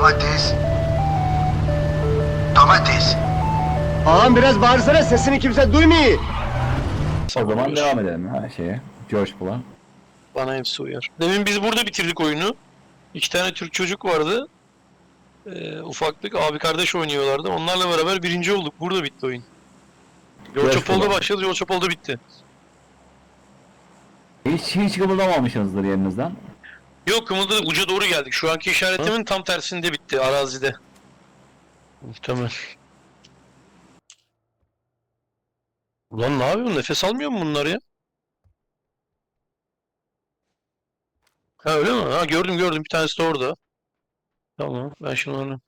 Domates. Domates. Ağam biraz bağırsana sesini kimse duymuyor. O zaman devam edelim ha şeye. George Bull'a. Bana hepsi uyar. Demin biz burada bitirdik oyunu. İki tane Türk çocuk vardı. Ee, ufaklık abi kardeş oynuyorlardı. Onlarla beraber birinci olduk. Burada bitti oyun. Yol Yaş Çapol'da başladı, Yol Çapol'da bitti. Hiç, hiç kımıldamamışsınızdır yerinizden. Yok kımıldadık uca doğru geldik. Şu anki işaretimin tam tersinde bitti arazide. Muhtemel. Ulan ne yapıyorsun? Nefes almıyor mu bunlar ya? Ha öyle mi? Ha gördüm gördüm. Bir tanesi de orada. Tamam. Ben şimdi onu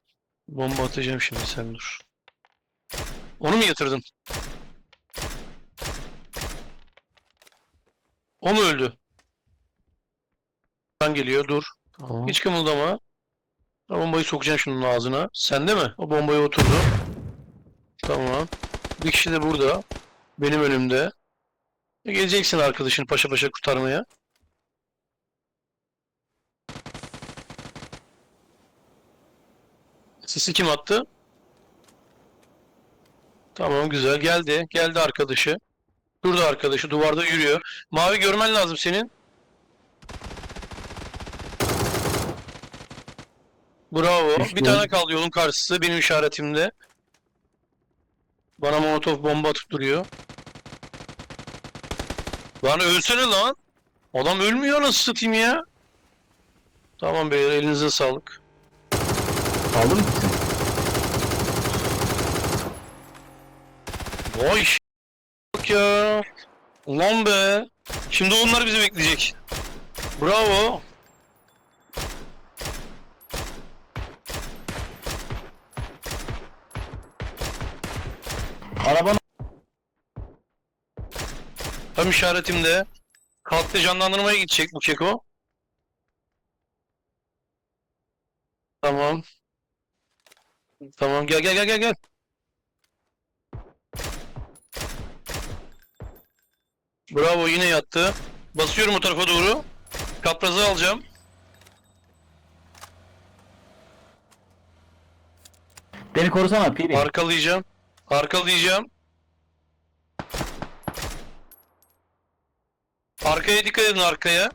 bomba atacağım şimdi sen dur. Onu mu yatırdın? O mu öldü? Sen geliyor dur. Tamam. Hiç kımıldama. O bombayı sokacağım şunun ağzına. Sende mi? O bombaya oturdu. Tamam. Bir kişi de burada. Benim önümde. E, Geleceksin arkadaşını paşa paşa kurtarmaya. Sisi kim attı? Tamam güzel geldi. Geldi arkadaşı. Durdu arkadaşı duvarda yürüyor. Mavi görmen lazım senin. Bravo. Düştü. Bir tane kaldı yolun karşısı benim işaretimde. Bana molotof bomba atıp duruyor. Lan ölsene lan. Adam ölmüyor nasıl satayım ya. Tamam beyler elinize sağlık. Aldın mı? Vay bak ya. Ulan be. Şimdi onlar bizi bekleyecek. Bravo. Arabanın Tam işaretimde. Kalktı canlandırmaya gidecek bu keko. Tamam. Tamam gel gel gel gel gel. Bravo yine yattı. Basıyorum o tarafa doğru. Kaprazı alacağım. beni korusana Piri. Arkalayacağım. Arkalayacağım. Arkaya dikkat edin arkaya.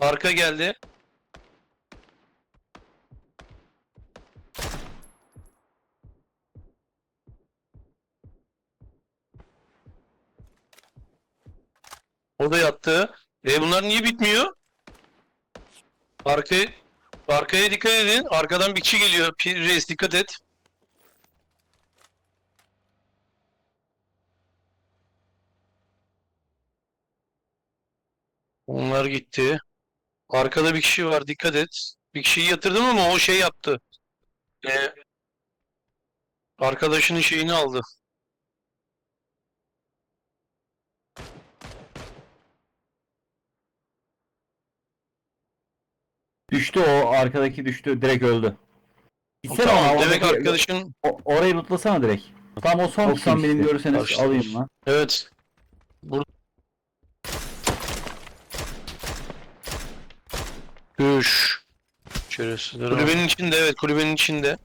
Arka geldi. O da yattı. E bunlar niye bitmiyor? Arkaya, arkaya dikkat edin. Arkadan bir kişi geliyor. Reis dikkat et. Onlar gitti. Arkada bir kişi var dikkat et. Bir kişiyi yatırdım ama o şey yaptı. Ee, arkadaşının şeyini aldı. Düştü o arkadaki düştü direkt öldü. Gitsene Tamam, ona, demek arkadaşın o- orayı lootlasana direkt. Tam o son O kişi benim kimse? görürseniz alayım lan. evet. Bur Düş. Şerefsizler Kulübenin içinde evet kulübenin içinde.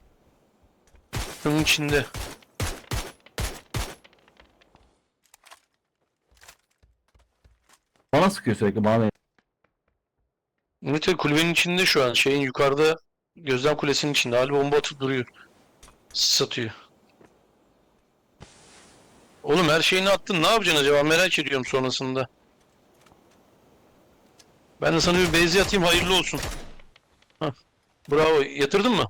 Şunun içinde. Bana sıkıyor sürekli bana evet, kulübenin içinde şu an şeyin yukarıda gözlem kulesinin içinde. Ali bomba atıp duruyor. Sis atıyor. Oğlum her şeyini attın ne yapacaksın acaba merak ediyorum sonrasında. Ben de sana bir bezi atayım hayırlı olsun. Hah. Bravo yatırdın mı?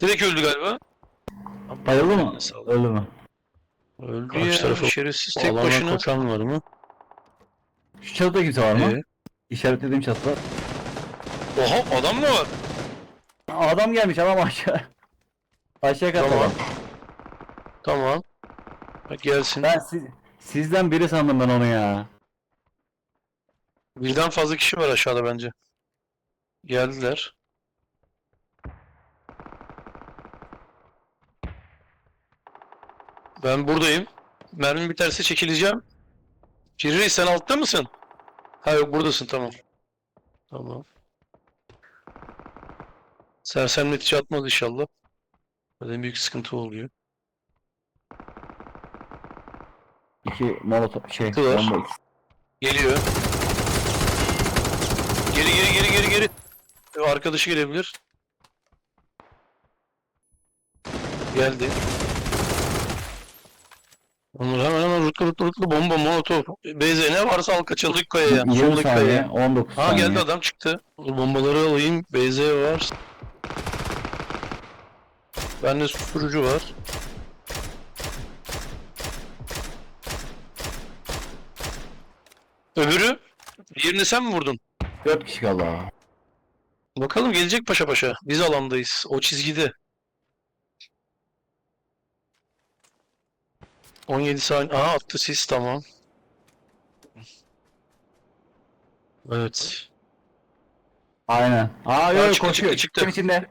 Direkt öldü galiba. Bayıldı mı? Sağ ol. Öldü mü? Öldü Karşı ya tarafa- şerefsiz tek başına. koşan var mı? Şu çatıda kimse var mı? Ee? İşaretlediğim çatıda. Oha adam mı var? Adam gelmiş adam aşağı. Aşağı katta Tamam. adam. Tamam. Bak gelsin. Ben siz, sizden biri sandım ben onu ya. Birden fazla kişi var aşağıda bence. Geldiler. Ben buradayım. Mermi biterse çekileceğim. Firri sen altta mısın? Ha yok buradasın tamam. Tamam. Sersemletici atmaz inşallah. Zaten büyük sıkıntı oluyor. İki molotof şey Kılar. bomba ikisi. Geliyor. Geri geri geri geri geri. Arkadaşı gelebilir. Geldi. Onur hemen hemen rutlu rutlu rutlu bomba molotof. BZ ne varsa al kaçalım ilk kayaya. 20 Soldaki saniye, kayaya. 19 Ha saniye. geldi adam çıktı. Bu Bombaları alayım. BZ var. Bende susturucu var. Öbürü? Diğerini sen mi vurdun? 4 kişi kaldı abi. Bakalım gelecek paşa paşa. Biz alandayız. O çizgide. 17 saniye. Aa attı sis tamam. Evet. Aynen. Aa yok çıktı, koşuyor. çıktı, çıktı. Kim içinde?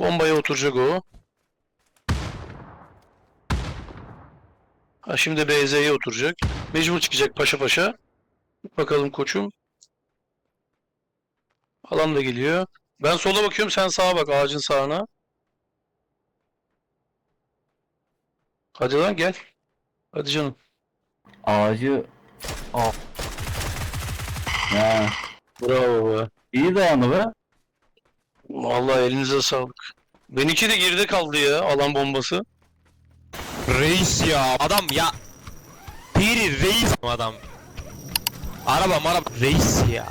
Bombaya oturacak o. Ha şimdi BZ'ye oturacak. Mecbur çıkacak paşa paşa. Bakalım koçum. Alan da geliyor. Ben sola bakıyorum sen sağa bak ağacın sağına. Hadi lan gel. Hadi canım. Ağacı... Al. Ya. Bravo be. İyi dayandı be. Vallahi elinize sağlık. Benimki de geride kaldı ya alan bombası. Reis ya adam ya. Piri reis adam. Araba maraba reis ya.